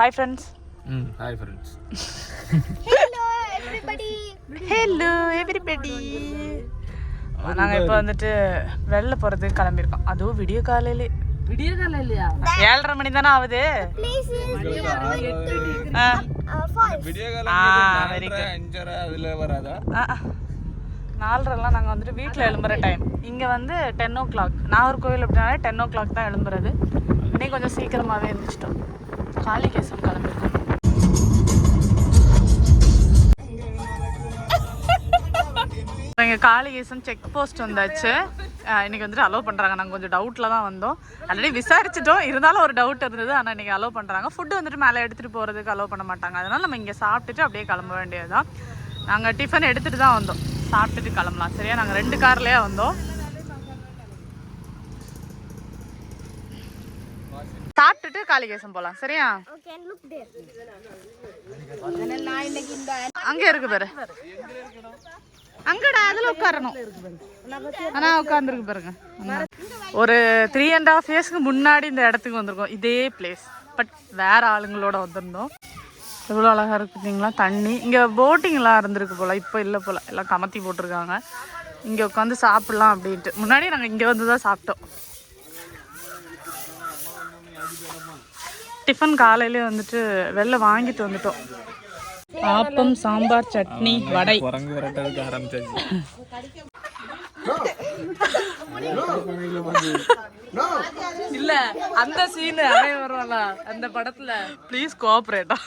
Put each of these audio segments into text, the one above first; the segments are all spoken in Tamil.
Hi friends hmm hi friends Hello everybody. Hello everybody நாங்கள் இப்போ வந்துட்டு வெளில போகிறதுக்கு கிளம்பியிருக்கோம். அதுவும் விடிய காலையிலே விடிய காலம் இல்லையா? ஏழரை மணி தானே ஆகுது? Uh. நாலரைலாம் நாங்கள் வந்துட்டு வீட்டில் எழும்புற டைம் இங்கே வந்து டென் ஓ கிளாக் நாகர்கோவில் அப்படின்னாலே டென் ஓ கிளாக் தான் எழும்புறது. இன்னைக்கு கொஞ்சம் சீக்கிரமாகவே எழுந்திரிச்சிட்டோம் காளிகேசம் கிளம்பிருக்கோம். இங்கே காளிகேசன் செக் போஸ்ட் வந்தாச்சு. இன்றைக்கி இன்னைக்கு வந்துட்டு அலோவ் பண்ணுறாங்க நாங்கள் கொஞ்சம் டவுட்டில் தான் வந்தோம். ஆல்ரெடி விசாரிச்சிட்டோம். இருந்தாலும் ஒரு டவுட் இருந்தது. ஆனால் இன்றைக்கி அலோவ் பண்ணுறாங்க ஃபுட்டு வந்துட்டு மேலே எடுத்துகிட்டு போகிறதுக்கு அலோவ் பண்ண மாட்டாங்க. அதனால் நம்ம இங்கே சாப்பிட்டுட்டு அப்படியே கிளம்ப வேண்டியது தான் நாங்கள் டிஃபன் எடுத்துகிட்டு தான் வந்தோம். சாப்பிட்டுட்டு கிளம்பலாம். சரியா? நாங்கள் ரெண்டு கார்லேயே வந்தோம். சாப்பிட்டுட்டு காளிகேசன் போகலாம் சரியா. அங்கே இருக்கு பாரு. அங்கடா அதில் உட்காரணும். ஆனா உட்காந்துருக்கு பாருங்க. ஒரு த்ரீ அண்ட் ஹாஃப் இயர்ஸ்க்கு முன்னாடி இந்த இடத்துக்கு வந்திருக்கோம். இதே பிளேஸ் பட் வேற ஆளுங்களோட வந்திருந்தோம். எவ்வளோ அழகா இருக்கு பார்த்தீங்களா தண்ணி. இங்கே போட்டிங்லாம் இருந்திருக்கு போல. இப்போ இல்லை போல. எல்லாம் கமத்தி போட்டிருக்காங்க. இங்கே உட்காந்து சாப்பிடலாம் அப்படின்ட்டு. முன்னாடி நாங்கள் இங்கே வந்து தான் சாப்பிட்டோம். டிஃபன் காலையிலே வந்துட்டு வெளில வாங்கிட்டு வந்துட்டோம். ஆப்பம் சாம்பார் சட்னி வடை. குரங்கு விரட்டதுக்கு ஆரம்பிச்சாச்சு. இல்ல அந்த சீன் அவன் வருவான்ல அந்த படத்துல. ப்ளீஸ் கோஆபரேட்டா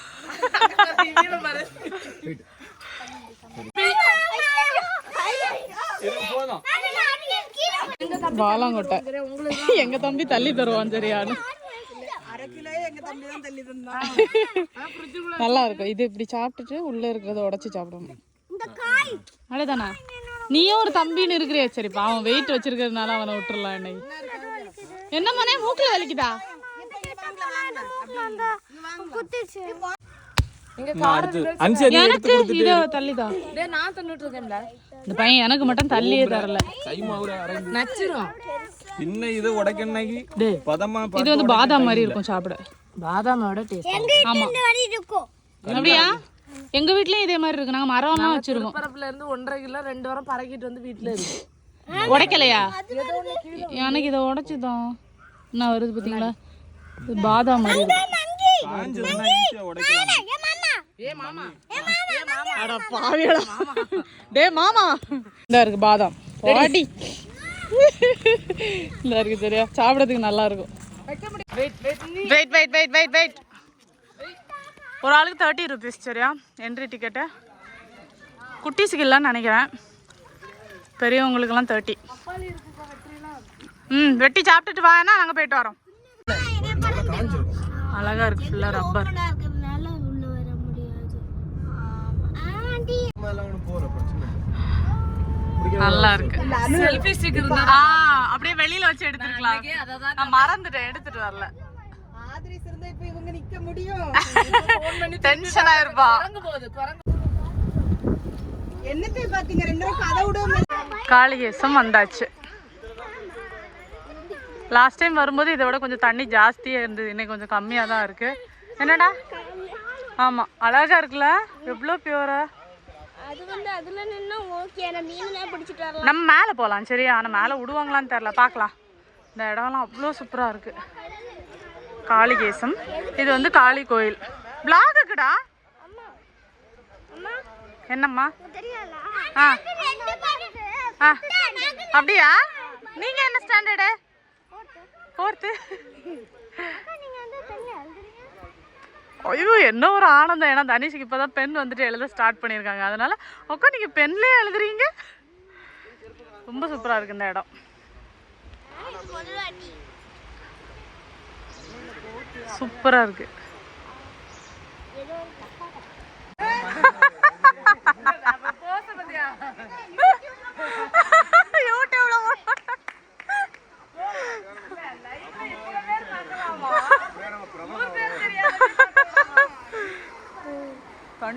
பாலாங்கொட்டை எங்க தம்பி தள்ளி தருவான் சரியானு. நல்லா இருக்கும் இது இப்படி சாப்பிட்டுட்டு உள்ள இருக்கிறத உடைச்சு சாப்பிடணும். அவ்வளவுதானா? நீயும் ஒரு தம்பின்னு இருக்கிறியா? சரி பாவம் வெயிட் வச்சிருக்கிறதுனால அவனை விட்டுறலாம் என்னை. என்ன மனே மூக்குல வலிக்குதா? எனக்கு இதோ தள்ளிதா. டேய் நான் தண்ணிட்டு இருக்கேன்ல. இந்த பையன் எனக்கு மட்டும் தள்ளியே தரல. நச்சிரும். இன்ன இது உடைக்கண்ணைக்கு பதமா இது வந்து பாதாம் மாதிரி இருக்கும் சாப்பிட. பாதாமோட டேஸ்ட் ஆமா. இந்த வழி இருக்கும். அப்படியா? எங்க வீட்லயும் இதே மாதிரி இருக்கு. நாங்க மரம்லாம் வச்சிருக்கோம் பரப்புல இருந்து ஒன்றரை கிலோ ரெண்டு வாரம் பறக்கிட்டு வந்து வீட்டுல இருக்கு. உடைக்கலையா? எனக்கு இதை உடைச்சுதான். என்ன வருது பாத்தீங்களா இது பாதாம் மாதிரி இருக்கு. காஞ்சதுன்னா ஈஸியா உடைக்கலாம். ஏ மாமா. அட பாவியடா டேய் மாமா. இந்த இருக்கு பாதாம். இந்த இருக்கு சரியா சாப்பிடறதுக்கு நல்லா இருக்கும். Wait wait wait wait wait ஒரு ஆளுக்கு தேர்ட்டி ருபீஸ் சரியா? என்ட்ரி டிக்கெட்டு குட்டீஸுக்கு இல்லைன்னு நினைக்கிறேன். பெரியவங்களுக்கெல்லாம் தேர்ட்டி ம் வெட்டி சாப்பிட்டுட்டு வாங்கன்னா நாங்கள் போயிட்டு வரோம். அழகா இருக்கு ஃபுல்லாக ரப்பர் ஓப்பனா இருக்கிறதுனால உள்ள வர முடியாது. ஆண்டி. நல்லா இருக்கு. செல்ஃபி ஸ்டிக் இருந்தா அப்படியே வெளியில வச்சு எடுத்துருக்கலாம். அததான் நான் மறந்துட்டேன் எடுத்துட்டு வரல. ஆதிரிஸ் இருந்தா இப்ப இவங்க நிக்க முடியும். டென்ஷன் குரங்கு. என்னத்தை பாத்தீங்க? ரெண்டு பேரும் காளிகேசம் வந்தாச்சு. லாஸ்ட் டைம் வரும்போது இதை விட கொஞ்சம் தண்ணி ஜாஸ்தியாக இருந்தது. இன்னைக்கு கொஞ்சம் கம்மியாக தான் இருக்கு. என்னடா? ஆமாம் அழகா இருக்குல்ல? எவ்வளோ பியூரா அது வந்து அதுல நின்னா ஓகே நான் மீன்லாம் பிடிச்சிட்டு வரலாம். நம்ம மேலே போகலாம் சரியா? ஆனால் மேலே விடுவாங்களான்னு தெரில பார்க்கலாம். இந்த இடம்லாம் அவ்வளோ சூப்பராக இருக்கு. காளிகேசம். இது வந்து காளி கோயில். பிளாகுக்குடா என்னம்மா? ஆ. ஆ. அப்படியா? நீங்க என்ன ஸ்டாண்டர்டு ஃபோர்த்து நீங்க வந்து தனியா எழுதுறீங்க ஐயோ என்ன ஒரு ஆனந்தம். ஏன்னா தனிஷுக்கு இப்பதான் பென் வந்துட்டு எழுத ஸ்டார்ட் பண்ணியிருக்காங்க. அதனால உக்கா நீங்க பென்லயே எழுதுறீங்க? ரொம்ப சூப்பரா இருக்கு இந்த இடம். சூப்பரா இருக்கு. யூடியூப்ல போட்டு-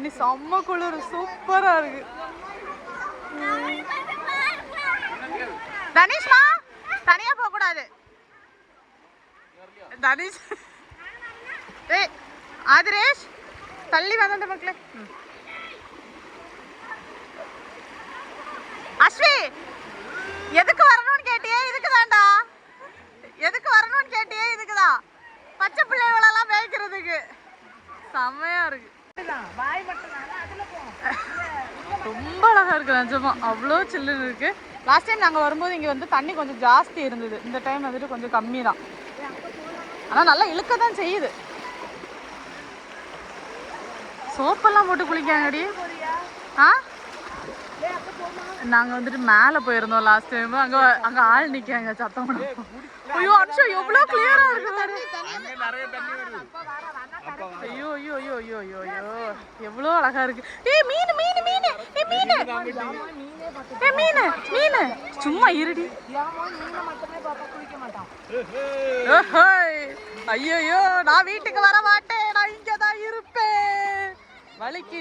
தண்ணி செம்ம குளிர் சூப்பரா இருக்கு. தனிஷ்மா தனியா போக கூடாது. தனிஷ். ஏய் ஆதிரேஷ் தள்ளி வந்த மக்களே. அஸ்வி எதுக்கு வரணும்னு கேட்டியே இதுக்கு தாண்டா எதுக்கு வரணும்னு கேட்டியே இதுக்கு தான். பச்சை பிள்ளைகளெல்லாம் பேய்க்கிறதுக்கு செம்மையா இருக்கு. ரொம்ப அழகா இருக்கு நிஜமா. அவ்வளோ சில்லுன்னு இருக்கு. லாஸ்ட் டைம் நாங்கள் வரும்போது இங்கே வந்து தண்ணி கொஞ்சம் ஜாஸ்தி இருந்தது. இந்த டைம் வந்துட்டு கொஞ்சம் கம்மி தான் ஆனால் நல்லா இழுக்க தான் செய்யுது. சோப்பெல்லாம் போட்டு குளிக்காங்கடி. ஆ? நாங்கள் வந்துட்டு மேலே போயிருந்தோம் லாஸ்ட் டைம் அங்கே அங்கே ஆள் நிற்காங்க சத்தம் ஐயோ அம்சா எவ்வளோ கிளியராக இருக்கு ஐயோ ஐயோ ஐயோ ஐயோ ஐயோ ஐயோ. எவ்வளோ அழகா இருக்கு. ஏய் மீன் மீன் மீன். ஏய் மீன். ஏய் மீன். மீன் சும்மா இருடி. ஐயையோ நான் வீட்டுக்கு வர மாட்டேன். நான் இங்க தான் இருப்பேன். வலிக்கு.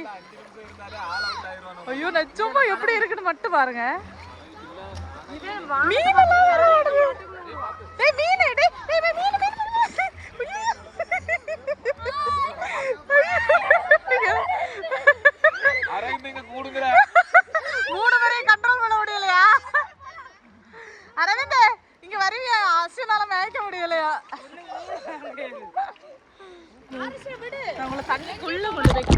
ஐயோ நிஜமா எப்படி இருக்குன்னு மட்டும் பாருங்க. மீன் மீன் மீன். ஐயோ. அரவிந்த் கூடுங்கிற மூணு பேரையும் கண்ட்ரோல் பண்ண முடியலையா? அரவிந்த் இங்க வருவியா அஸ்வினால மேய்க்க முடியலையா? உங்களை தண்ணிக்குள்ள கொண்டு போய்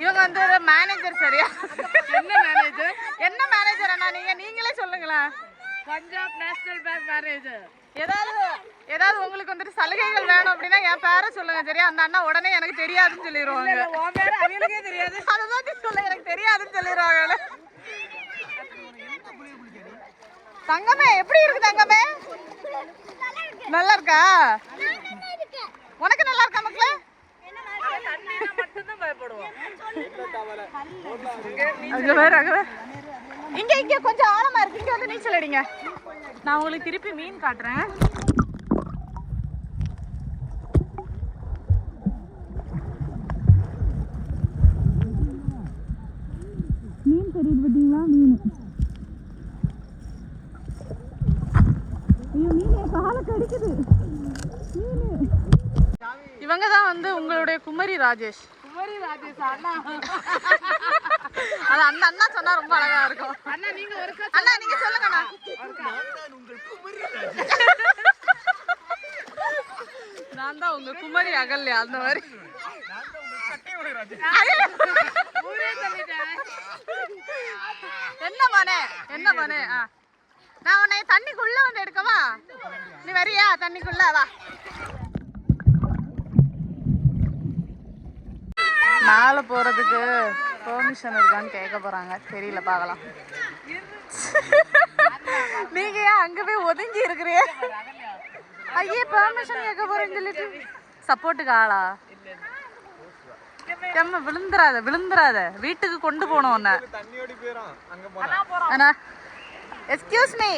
இவங்க வந்து மேனேஜர் சரியா என்ன மேனேஜர் என்ன மேனேஜர் அண்ணா நீங்க சொல்லுங்களேன் பஞ்சாப் நேஷனல் பேங்க் மேனேஜர் ஏதாவது ஏதாவது உங்களுக்கு வந்துட்டு சலுகைகள் வேணும் அப்படின்னா என் பேரை சொல்லுங்க சரியா? அந்த அண்ணா உடனே எனக்கு தெரியாதுன்னு சொல்லிடுவாங்க அவங்களுக்கே தெரியாது. அதுதான் சொல்ல எனக்கு தெரியாதுன்னு சொல்லிடுவாங்க தங்கமே எப்படி இருக்கு தங்கமே நல்லா இருக்கா? உனக்கு நல்லா இருக்கா மக்களே? வேற இங்க இங்க கொஞ்சம் ஆழமா இருக்கு. இங்க வந்து நீச்சல் அடிங்க. நான் உங்களுக்கு திருப்பி மீன் காட்டுறேன். மீன் தெரியுது பார்த்தீங்களா? மீன். ஐயோ மீன் என் காலை கடிக்குது. மீன். இவங்க தான் வந்து உங்களுடைய குமரி ராஜேஷ். குமரி ராஜேஷ்? அண்ணா. அது அந்த அண்ணா சொன்னா ரொம்ப அழகா இருக்கும். அண்ணா நீங்க ஒரு அண்ணா நீங்க சொல்லுங்க. அண்ணா. நான் தான் உங்க குமரி அகல்யா அந்த மாதிரி. என்ன மனே? என்ன மனே? ஆ. நான் உன்னை தண்ணிக்குள்ள வந்து எடுக்கவா? நீ வரியா? தண்ணிக்குள்ள வா. மேலே போகிறதுக்கு பெர்மிஷன் இருக்கான்னு கேட்க போகிறாங்க தெரியல பார்க்கலாம். நீங்க ஏன் அங்க போய் ஒதுங்கி இருக்கிறீ ஐயே பெர்மிஷன் கேட்க போறேன்னு சொல்லிட்டு. சப்போர்ட்டுக்கு ஆளா? எம்ம விழுந்துராத விழுந்துராத வீட்டுக்கு கொண்டு போனோம் உன்னை. அண்ணா எக்ஸ்கியூஸ் மீ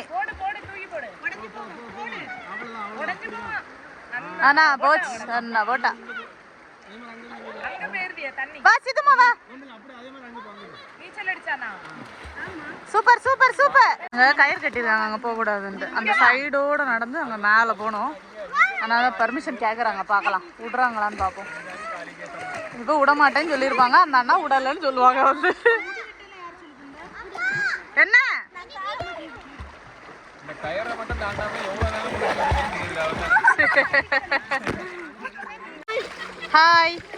அண்ணா போச்சு. அண்ணா போட்டா. வா சித்தம்மா வா. Super super super. அங்க கயிறு கட்டிருக்காங்க அங்க போக கூடாதுன்ட்டு அந்த சைடோட நடந்து அங்க மேல போனோம். அதனால பர்மிஷன் கேக்குறாங்க பார்க்கலாம். விடுறாங்களான்னு பார்ப்போம். இப்போ விட மாட்டேன்னு சொல்லியிருப்பாங்க. அந்த அண்ணா விடலன்னு சொல்லுவாங்க வந்து என்ன. ஹாய்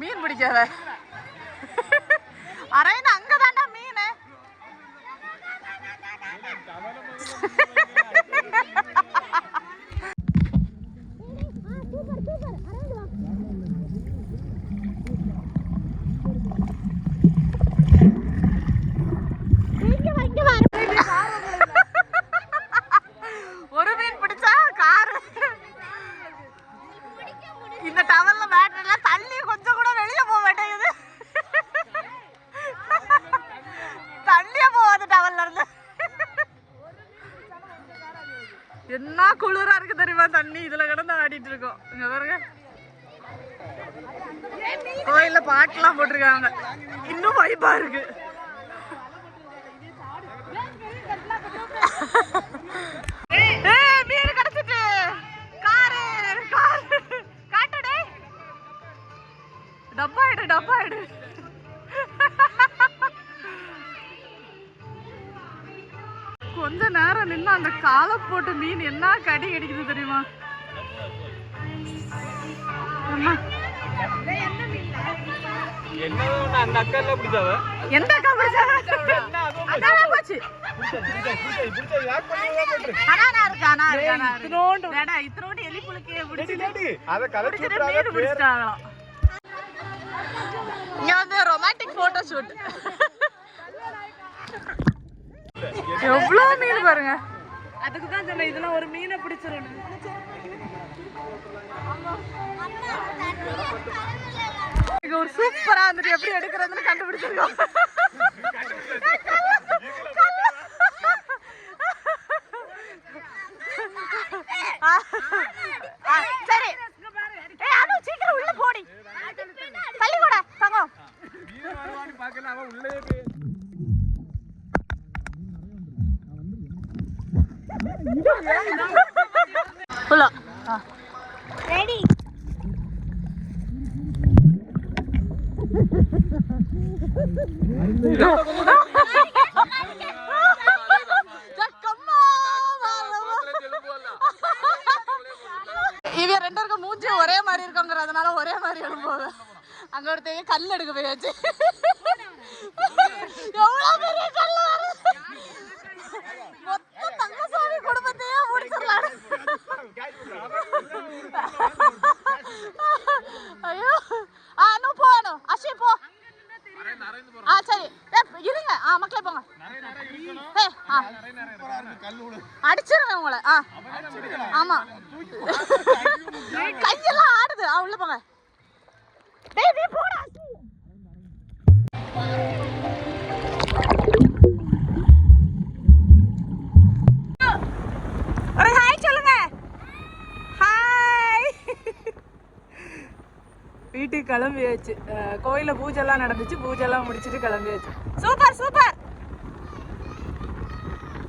மீன் பிடிக்காத. அரையன் அங்கதான்டா மீன். என்ன குளிரா இருக்கு தெரியுமா தண்ணி? இதுல கிடந்து ஆடிட்டு இருக்கோம். இங்க பாருங்க. கோயில்ல பாட்டுலாம் போட்டிருக்காங்க. இன்னும் வைப்பா இருக்கு. ஏய், மீன் காரு காரு. டப்பா எடு டப்பா எடு நின்று அந்த காலை போட்டு மீன் என்ன கடி கடிக்குது தெரியுமா? அக்கா பிடிச்சாவ எந்த அக்கா பிடிச்சா? அதான் போச்சு. இத்தினோண்டு. இத்தினோண்டு எலி புழுக்கைய பிடிச்சிட்டு அத பிடிச்சிட்டு மீன் பிடிச்சிட்டாங்களாம். இங்க வந்து ரொமான்டிக் போட்டோ ஷூட் எவ்வளவு மீன் பாருங்க. அதுக்கு தான் சொன்னேன் இதெல்லாம் ஒரு மீனை பிடிச்சிரும் ஒரு சூப்பரா வந்துட்டு எப்படி எடுக்கிறதுன்னு கண்டுபிடிச்சிருக்கோம் ஆ, ஆ, சரி ஏய் அனு சீக்கிரம் உள்ள போடி தள்ளி போட தங்கம் பாக்கல அவன் உள்ளே போய் உள்ள ரெடி இவ ரெண்டு பேருக்கும் மூஞ்சி ஒரே மாதிரி இருக்கோங்கிறதுனால ஒரே மாதிரி எழும்போது. அங்க ஒருத்தங்க கல் எடுக்க போயாச்சு. கிளம்பியாச்சு அஹ் கோயில்ல பூஜைலாம் நடந்துச்சு. பூஜைலாம் முடிச்சுட்டு கிளம்பியாச்சு. Super super.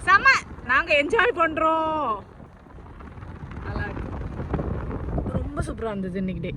செம்ம. நாங்க என்ஜாய் பண்றோம். நல்லா இருக்கு. ரொம்ப சூப்பரா இருந்தது இன்னைக்கு டே